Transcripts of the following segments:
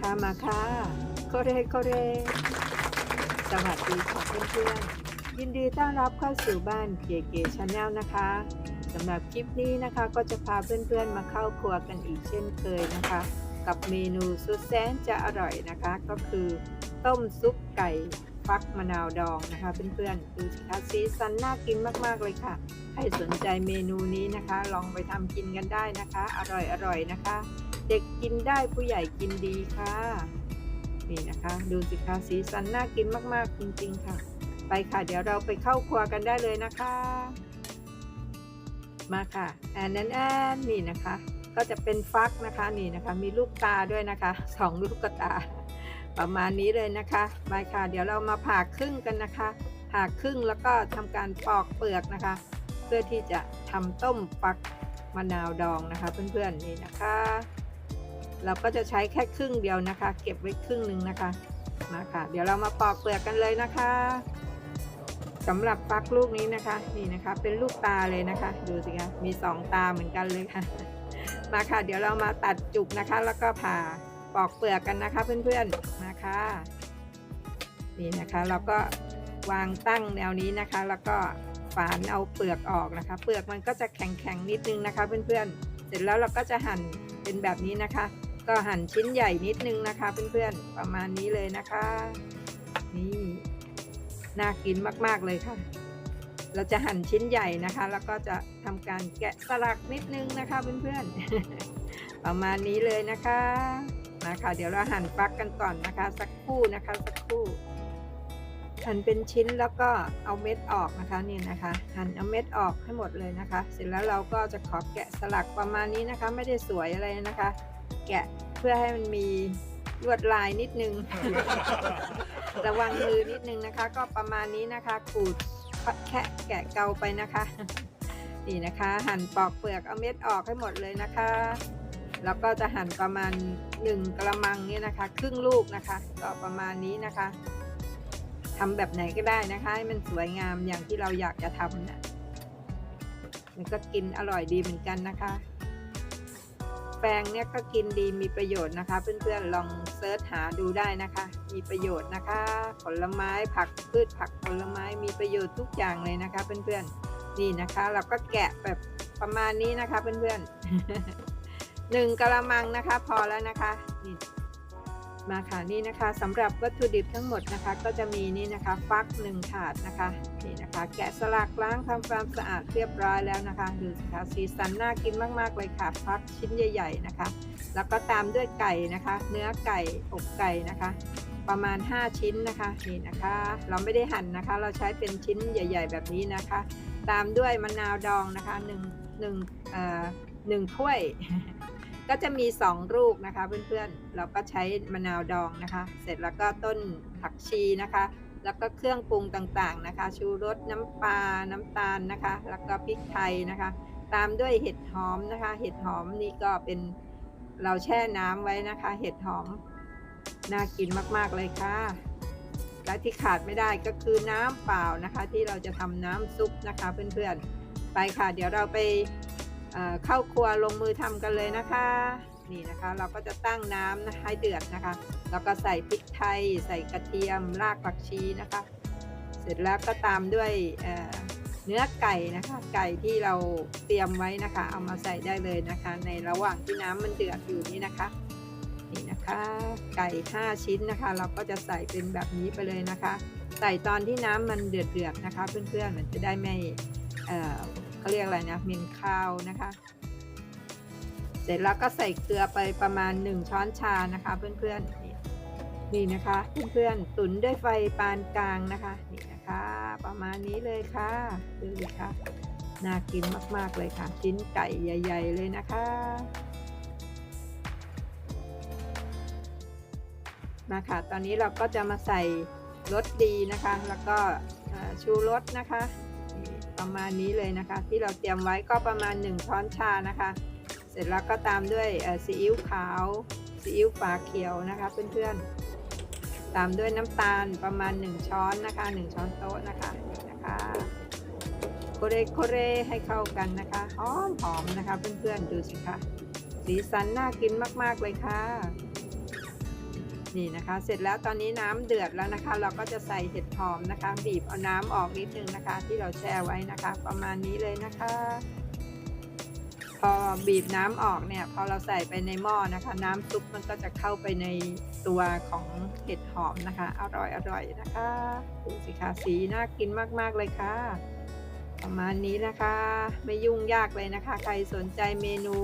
ค่ะมาค่ะโคเรโคเรสวัสดีค่ะเพื่อนๆยินดีต้อนรับเข้าสู่บ้านเก๋เก๋ชาแนลนะคะสำหรับคลิปนี้นะคะก็จะพาเพื่อนๆมาเข้าครัวกันอีกเช่นเคยนะคะ กับเมนูสุดแสนจะอร่อยนะคะ ก็คือต้มซุปไก่ฟักมะนาวดองนะคะ เพื่อนๆดูสิคะสีสันน่ากินมากๆเลยค่ะ ใครสนใจเมนูนี้นะคะ ลองไปทำกินกันได้นะคะ อร่อยๆนะคะ ด็กกินได้ผู้ใหญ่กินดีค่ะ นี่นะคะ ดูสิคะสีสันน่ากินมากๆจริงๆค่ะ ไปค่ะเดี๋ยวเราไปเข้าครัวกันได้เลยนะคะ มาค่ะแอนแอนแอนนี่นะคะ ก็จะเป็นฟักนะคะนี่นะคะ มีลูกตาด้วยนะคะสองลูกตา ประมาณนี้เลยนะคะไปค่ะ เดี๋ยวเรามาผ่าครึ่งกันนะคะผ่าครึ่งแล้วก็ทำการปอกเปลือกนะคะ เพื่อที่จะทำต้มฟักมะนาวดองนะคะ เพื่อนๆนี่นะคะ เราก็จะใช้แค่ครึ่งเดียวนะคะ เก็บไว้ครึ่งหนึ่งนะคะมาค่ะ เดี๋ยวเรามาปอกเปลือกกันเลยนะคะสำหรับฟักลูกนี้นะคะนี่นะคะเป็นลูกตาเลยนะคะ ดูสิคะมีสองตาเหมือนกันเลยค่ะ มาค่ะ เดี๋ยวเรามาตัดจุกนะคะ แล้วก็ผ่าปอกเปลือกกันนะคะเพื่อนๆมาค่ะนี่นะคะเราก็วางตั้งแนวนี้นะคะ แล้วก็ฝานเอาเปลือกออกนะคะ เปลือกมันก็จะแข็งๆนิดนึงนะคะ เพื่อนๆเสร็จแล้วเราก็จะหั่นเป็นแบบนี้นะคะ ก็หั่นชิ้นใหญ่นิดนึงนะคะเพื่อนๆ ประมาณนี้เลยนะคะ นี่ น่ากินมากๆเลยค่ะ เราจะหั่นชิ้นใหญ่นะคะ แล้วก็จะทำการแกะสลักนิดนึงนะคะเพื่อนๆ ประมาณนี้เลยนะคะมาค่ะเดี๋ยวเราหั่นฟักกันก่อนนะคะ สักครู่นะคะ สักครู่หั่นเป็นชิ้นแล้วก็เอาเม็ดออกนะคะนี่นะคะ หั่นเอาเม็ดออกให้หมดเลยนะคะ เสร็จแล้วเราก็จะขอแกะสลักประมาณนี้นะคะ ไม่ได้สวยอะไรนะคะ แกะเพื่อให้มันมีลวดลายนิดนึง ระวังมือนิดนึงนะคะ ก็ประมาณนี้นะคะขูดแค่แกะเกาไปนะคะนี่นะคะ หั่นปอกเปลือกเอาเม็ดออกให้หมดเลยนะคะ แล้วก็จะหั่นประมาณ1กระมังเนี่ยนะคะ ครึ่งลูกนะคะก็ประมาณนี้นะคะทำแบบไหนก็ได้นะคะให้มันสวยงามอย่างที่เราอยากจะทำนะมันก็กินอร่อยดีเหมือนกันนะคะ แปลงเนี่ยก็กินดีมีประโยชน์นะคะ เพื่อนๆลองเซิร์ชหาดูได้นะคะ มีประโยชน์นะคะ ผลไม้ผักพืชผักผลไม้มีประโยชน์ทุกอย่างเลยนะคะ เพื่อนๆนี่นะคะ เราก็แกะแบบประมาณนี้นะคะ เพื่อนๆหนึ่งกะละมังนะคะ พอแล้วนะคะนี่ มาค่ะนี่นะคะสำหรับวัตถุดิบทั้งหมดนะคะ ก็จะมีนี่นะคะ ฟักหนึ่งถาดนะคะนี่นะคะ แกะสลักล้างทำความสะอาดเรียบร้อยแล้วนะคะดูสิคะสีสันน่ากินมากๆเลยค่ะฟักชิ้นใหญ่ ๆนะคะ แล้วก็ตามด้วยไก่นะคะ เนื้อไก่อกไก่นะคะ ประมาณ 5 ชิ้นนะคะนี่นะคะ เราไม่ได้หั่นนะคะ เราใช้เป็นชิ้นใหญ่ ๆ แบบนี้นะคะ ตามด้วยมะนาวดองนะคะ1 1เอ่อ1ถ้วย ก็จะมี 2 ลูกนะคะเพื่อนๆ เราก็ใช้มะนาวดองนะคะ เสร็จแล้วก็ต้นผักชีนะคะ แล้วก็เครื่องปรุงต่างๆนะคะ ชูรสน้ำปลา น้ำตาลนะคะ แล้วก็พริกไทยนะคะ ตามด้วยเห็ดหอมนะคะ เห็ดหอมนี่ก็เป็นเราแช่น้ำไว้นะคะ เห็ดหอมน่ากินมากๆเลยค่ะ และที่ขาดไม่ได้ก็คือน้ำเปล่านะคะ ที่เราจะทำน้ำซุปนะคะเพื่อนๆ ไปค่ะ เดี๋ยวเราไป เข้าครัวลงมือทำกันเลยนะคะนี่นะคะเราก็จะตั้งน้ำนะให้เดือดนะคะ แล้วก็ใส่พริกไทย ใส่กระเทียมรากผักชีนะคะ เสร็จแล้วก็ตามด้วยเเนื้อไก่นะคะ ไก่ที่เราเตรียมไว้นะคะ เอามาใส่ได้เลยนะคะ ในระหว่างที่น้ำมันเดือดอยู่นี้นะคะนี่นะคะไก่ 5 ชิ้นนะคะ เราก็จะใส่เป็นแบบนี้ไปเลยนะคะ ใส่ตอนที่น้ำมันเดือดเดือดๆนะคะ เพื่อนๆมันจะได้ไม่ เขาเรียกอะไรนะเหม็นคาวนะคะ เสร็จแล้วก็ใส่เกลือไปประมาณ 1 ช้อนชานะคะ เพื่อนๆนี่นะคะ เพื่อนๆตุ๋นด้วยไฟปานกลางนะคะนี่นะคะ ประมาณนี้เลยค่ะดูสิคะน่ากินมากๆเลยค่ะ ชิ้นไก่ใหญ่ ๆ เลยนะคะมาค่ะ ตอนนี้เราก็จะมาใส่รสดีนะคะ แล้วก็ชูรสนะคะ ประมาณนี้เลยนะคะ ที่เราเตรียมไว้ก็ประมาณ 1 ช้อนชานะคะ เสร็จแล้วก็ตามด้วยซีอิ๊วขาวซีอิ๊วฝาเขียวนะคะ เพื่อนๆ ตามด้วยน้ำตาลประมาณ 1 ช้อนนะคะ 1 ช้อนโต๊ะนะคะนะคะโคเรโคเรให้เข้ากันนะคะหอมหอมนะคะ เพื่อนๆดูสิคะสีสันน่ากินมากๆเลยค่ะนี่นะคะ เสร็จแล้วตอนนี้น้ำเดือดแล้วนะคะ เราก็จะใส่เห็ด หอมนะคะ บีบเอาน้ำออกนิดนึงนะคะ ที่เราแช่ไว้นะคะ ประมาณนี้เลยนะคะ พอบีบน้ำออกเนี่ย พอเราใส่ไปในหม้อนะคะ น้ำซุปมันก็จะเข้าไปในตัวของเห็ดหอมนะคะ อร่อยอร่อยนะคะดูสิคะสีน่ากินมากๆเลยค่ะ ประมาณนี้นะคะ ไม่ยุ่งยากเลยนะคะ ใครสนใจเมนู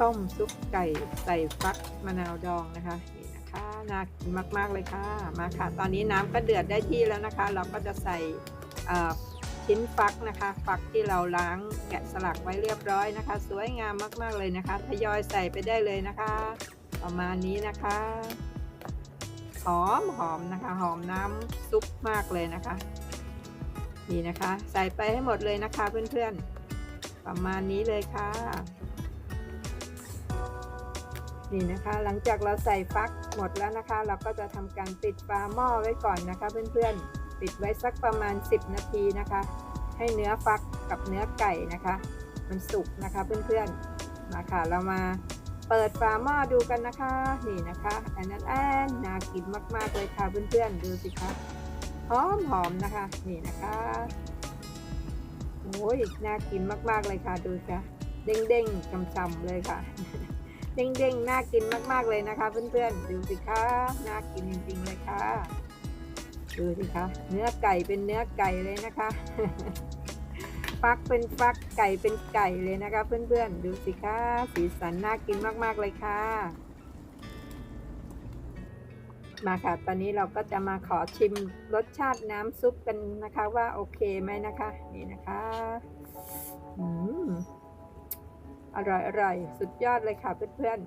ต้มซุปไก่ใส่ฟักมะนาวดองนะคะนี่นะ ค่ะน่ากินมากๆเลยค่ะมาค่ะ ตอนนี้น้ำก็เดือดได้ที่แล้วนะคะ เราก็จะใส่ชิ้นฟักนะคะ ฟักที่เราล้างแกะสลักไว้เรียบร้อยนะคะ สวยงามมากๆเลยนะคะทยอยใส่ไปได้เลยนะคะ ประมาณนี้นะคะหอมหอมนะคะ หอมน้ำซุปมากเลยนะคะ นี่นะคะ ใส่ไปให้หมดเลยนะคะเพื่อนๆ ประมาณนี้เลยค่ะ นี่นะคะ หลังจากเราใส่ฟัก หมดแล้วนะคะ เราก็จะทำการปิดฝาหม้อไว้ก่อนนะคะ เพื่อนๆ ปิดไว้สักประมาณ 10 นาทีนะคะ ให้เนื้อฟักกับเนื้อไก่นะคะ มันสุกนะคะเพื่อนๆมาค่ะเรามาเปิดฝาหม้อดูกันนะคะนี่นะคะอันนั้นแอนน่ากินมากๆเลยค่ะเพื่อนๆดูสิคะหอมหอมนะคะนี่นะคะโอ้ยน่ากินมากๆเลยค่ะดูค่ะเด้งๆช่ำๆเลยค่ะ เด้งๆ น่ากินมากๆเลยนะคะ เพื่อนๆ ดูสิคะ น่ากินจริงๆเลยค่ะ ดูสิคะ เนื้อไก่เป็นเนื้อไก่เลยนะคะ ฟักเป็นฟักไก่เป็นไก่เลยนะคะ เพื่อนๆ ดูสิคะ สีสันน่ากินมากๆเลยค่ะ มาค่ะ ตอนนี้เราก็จะมาขอชิมรสชาติน้ำซุปกันนะคะว่าโอเคไหมนะคะ นี่นะคะ อืม อร่อยอร่อยสุดยอดเลยค่ะเพื่อน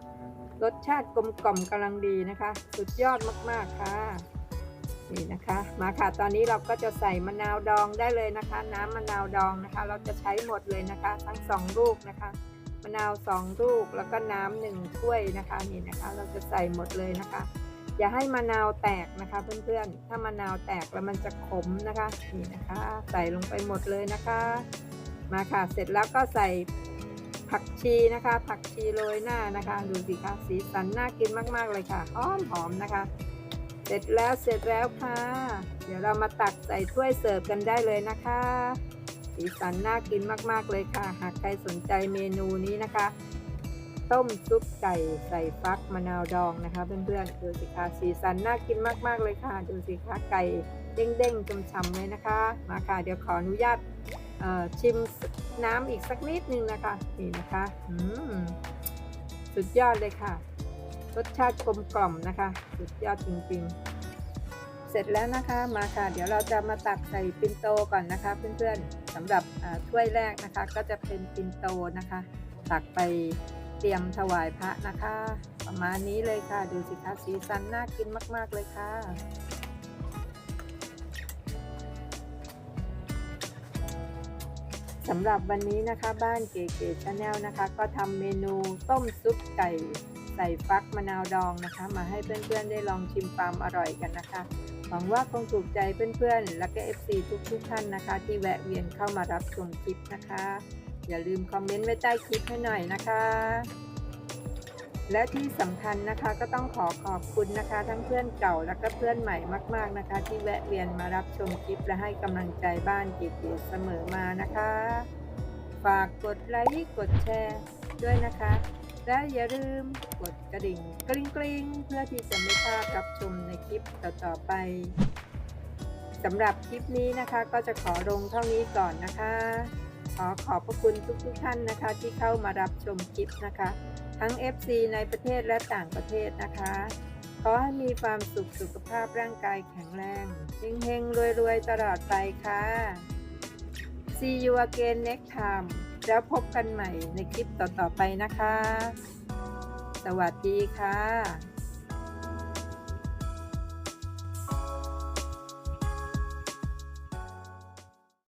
ๆ รสชาติกลมกล่อมกำลังดีนะคะ สุดยอดมากๆค่ะ นี่นะคะ มาค่ะตอนนี้เราก็จะใส่มะนาวดองได้เลยนะคะ น้ำมะนาวดองนะคะ เราจะใช้หมดเลยนะคะ ทั้งสองลูกนะคะมะนาวสองลูกแล้วก็น้ำหนึ่งถ้วยนะคะนี่นะคะ เราจะใส่หมดเลยนะคะ อย่าให้มะนาวแตกนะคะเพื่อนๆ ถ้ามะนาวแตกแล้วมันจะขมนะคะนี่นะคะ ใส่ลงไปหมดเลยนะคะ มาค่ะเสร็จแล้วก็ใส่ ผักชีนะคะ ผักชีโรยหน้านะคะ ดูสิคะสีสันน่ากินมาก ๆ เลยค่ะหอมหอมนะคะ เสร็จแล้วเสร็จแล้วค่ะ เดี๋ยวเรามาตักใส่ถ้วยเสิร์ฟกันได้เลยนะคะ สีสันน่ากินมาก ๆ เลยค่ะ หากใครสนใจเมนูนี้นะคะ ต้มซุปไก่ใส่ฟักมะนาวดองนะคะเพื่อนๆดูสิคะสีสันน่ากินมาก ๆ เลยค่ะ ดูสิคะไก่เด้งๆช่ำๆเลยนะคะ มาค่ะเดี๋ยวขออนุญาต ชิมน้ำอีกสักนิดนึงนะคะนี่นะคะสุดยอดเลยค่ะ รสชาติกลมกล่อมนะคะ สุดยอดจริงๆ เสร็จแล้วนะคะมาค่ะ เดี๋ยวเราจะมาตักใส่ปินโตก่อนนะคะ เพื่อนๆสำหรับถ้วยแรกนะคะ ก็จะเป็นปินโตนะคะ ตักไปเตรียมถวายพระนะคะ ประมาณนี้เลยค่ะ ดูสิคะสีสันน่ากินมาก ๆ เลยค่ะ สำหรับวันนี้นะคะบ้านเก๋ๆชาแนลนะคะ ก็ทำเมนูต้มซุปไก่ใส่ฟักมะนาวดองนะคะ มาให้เพื่อนๆได้ลองชิมความอร่อยกันนะคะ หวังว่าคงถูกใจเพื่อนๆ และก็ FC ทุกๆท่านนะคะ ที่แวะเวียนเข้ามารับชมคลิปนะคะ อย่าลืมคอมเมนต์ไว้ใต้คลิปให้หน่อยนะคะ และที่สำคัญนะคะก็ต้องขอขอบคุณนะคะ ทั้งเพื่อนเก่าและก็เพื่อนใหม่มาก ๆนะคะ ที่แวะเวียนมารับชมคลิปและให้กำลังใจบ้านเก๋ๆเสมอมานะคะ ฝากกดไลค์กดแชร์ด้วยนะคะ และอย่าลืมกดกระดิ่งกริ๊งกริ๊งเพื่อที่จะไม่พลาดรับชมในคลิปต่อๆไปสำหรับคลิปนี้นะคะก็จะขอลงเท่านี้ก่อนนะคะ ขอขอบพระคุณทุกๆท่านนะคะ ที่เข้ามารับชมคลิปนะคะ ทั้ง FC ในประเทศและต่างประเทศนะคะ ขอให้มีความสุขสุขภาพร่างกายแข็งแรงเฮงๆรวยๆ ตลอดไปค่ะ See you again next time แล้วพบกันใหม่ในคลิปต่อๆไปนะคะ สวัสดีค่ะ